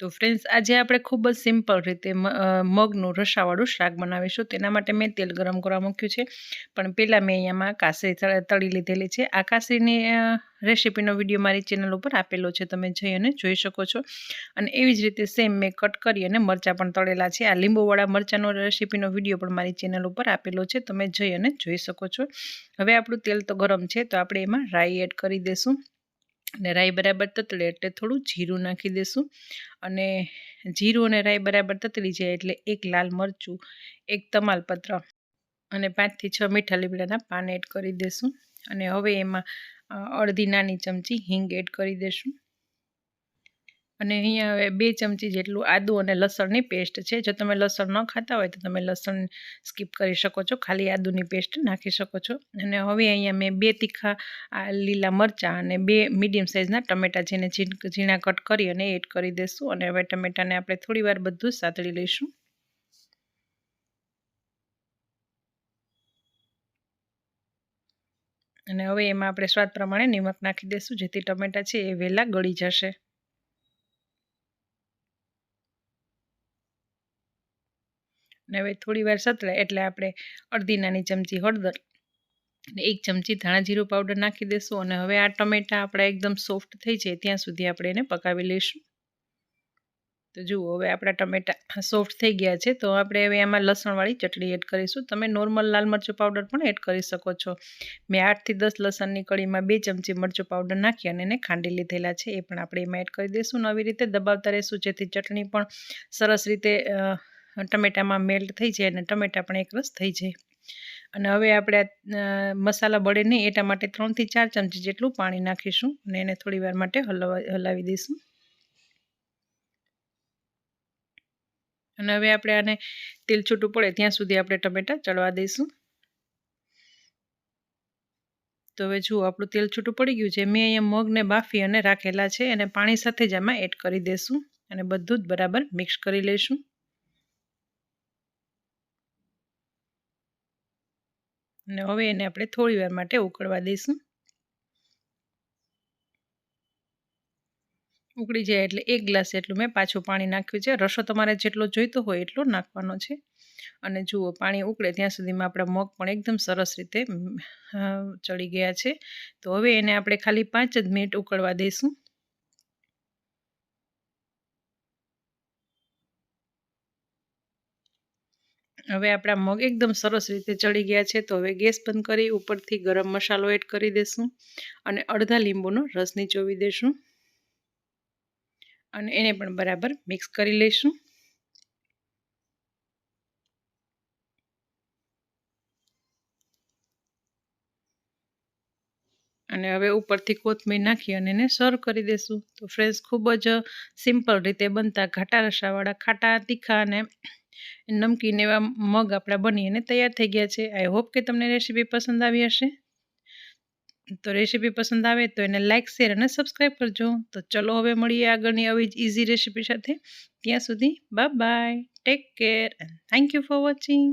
તો ફ્રેન્ડ્સ આજે આપણે ખૂબ જ સિમ્પલ રીતે મગનું રસાવાળું શાક બનાવીશું. તેના માટે મેં તેલ ગરમ કરવા મૂક્યું છે. પણ પહેલાં મેં અહીંયામાં કાસરી તળી લીધેલી છે. આ કાસરીની રેસીપીનો વીડિયો મારી ચેનલ ઉપર આપેલો છે. તમે જઈ અને જોઈ શકો છો. અને એવી જ રીતે સેમ મેં કટ કરી અને મરચાં પણ તળેલા છે. આ લીંબુવાળા મરચાંનો રેસીપીનો વીડિયો પણ મારી ચેનલ ઉપર આપેલો છે. તમે જઈ અને જોઈ શકો છો. હવે આપણું તેલ તો ગરમ છે. તો આપણે એમાં રાઈ એડ કરી દઈશું અને રાઈ બરાબર તતલે એટલે થોડું જીરું નાખી દઈશું અને જીરું અને રાઈ બરાબર તતળી જાય એટલે એક લાલ મરચું, એક તમાલપત્ર અને પાંચથી છ મીઠા લીમડાના પાન એડ કરી દઈશું અને હવે એમાં અડધી નાની ચમચી હિંગ એડ કરી દઈશું અને અહીંયા હવે બે ચમચી જેટલું આદું અને લસણની પેસ્ટ છે. જો તમે લસણ ન ખાતા હોય તો તમે લસણ સ્કીપ કરી શકો છો. ખાલી આદુની પેસ્ટ નાખી શકો છો. અને હવે અહીંયા મેં બે તીખા લીલા મરચાં અને બે મીડિયમ સાઇઝના ટમેટાં જેને ઝીણા કટ કરી અને એડ કરી દઈશું અને હવે ટમેટાને આપણે થોડી વાર બધું સાતળી લઈશું. અને હવે એમાં આપણે સ્વાદ પ્રમાણે નિમક નાખી દઈશું જેથી ટમેટાં છે એ વહેલા ગળી જશે. અને હવે થોડી વાર સતળે એટલે આપણે અડધી નાની ચમચી હળદર અને એક ચમચી ધાણા જીરું પાવડર નાખી દઈશું અને હવે આ ટમેટા આપણા એકદમ સોફ્ટ થઈ જાય ત્યાં સુધી આપણે એને પકાવી લઈશું. તો જુઓ હવે આપણા ટમેટા સોફ્ટ થઈ ગયા છે તો આપણે હવે એમાં લસણવાળી ચટણી એડ કરીશું. તમે નોર્મલ લાલ મરચું પાવડર પણ એડ કરી શકો છો. મેં આઠથી દસ લસણની કળીમાં બે ચમચી મરચું પાવડર નાખી અને એને ખાંડી લીધેલા છે એ પણ આપણે એમાં એડ કરી દઈશું આવી રીતે દબાવતા રહીશું જેથી ચટણી પણ સરસ રીતે ટમેટામાં મેલ્ટ થઈ જાય અને ટમેટા પણ એકરસ થઈ જાય. અને હવે આપણે મસાલા બળે નહીં એટલા માટે ત્રણથી ચાર ચમચી જેટલું પાણી નાખીશું અને એને થોડી માટે હલાવા, હલાવી દઈશું. અને હવે આપણે આને તેલ છૂટું પડે ત્યાં સુધી આપણે ટમેટા ચડવા દઈશું. તો હવે જુઓ, આપણું તેલ છૂટું પડી ગયું છે. મેં અહીંયા મગને બાફી અને રાખેલા છે. અને પાણી સાથે જ આમાં એડ કરી દઈશું અને બધું જ બરાબર મિક્સ કરી લઈશું. અને હવે એને આપણે થોડી વાર માટે ઉકળવા દઈશું. ઉકળી જાય એટલે એક ગ્લાસ એટલું મેં પાછું પાણી નાખ્યું છે. રસો તમારે જેટલો જોઈતો હોય એટલો નાખવાનો છે. અને જુઓ, પાણી ઉકળે ત્યાં સુધીમાં આપણા મગ પણ એકદમ સરસ રીતે ચડી ગયા છે. તો હવે એને આપણે ખાલી પાંચ જ મિનિટ ઉકળવા દઈશું. હવે આપણા મગ એકદમ સરસ રીતે ચડી ગયા છે, તો હવે ગેસ બંધ કરી ઉપરથી ગરમ મસાલો એડ કરી દેશું અને અડધા લીંબુનો રસ નીચોવી દેશું અને એને પણ બરાબર મિક્સ કરી લઈશું. અને હવે ઉપરથી કોથમીર નાખી અને એને સર્વ કરી દેશું. તો ફ્રેન્ડ્સ, ખૂબ જ સિમ્પલ રીતે બનતા ઘાટા રસાવાળા, ખાટા, તીખા અને નમકીન એવા મગ આપણા બની અને તૈયાર થઈ ગયા છે. આઈ હોપ કે તમને રેસીપી પસંદ આવી હશે. તો રેસીપી પસંદ આવે તો એને લાઇક શેર અને સબસ્ક્રાઈબ કરજો. તો ચલો હવે મળીએ આગળની આવી જ ઇઝી રેસીપી સાથે. ત્યાં સુધી bye bye take care and thank you for watching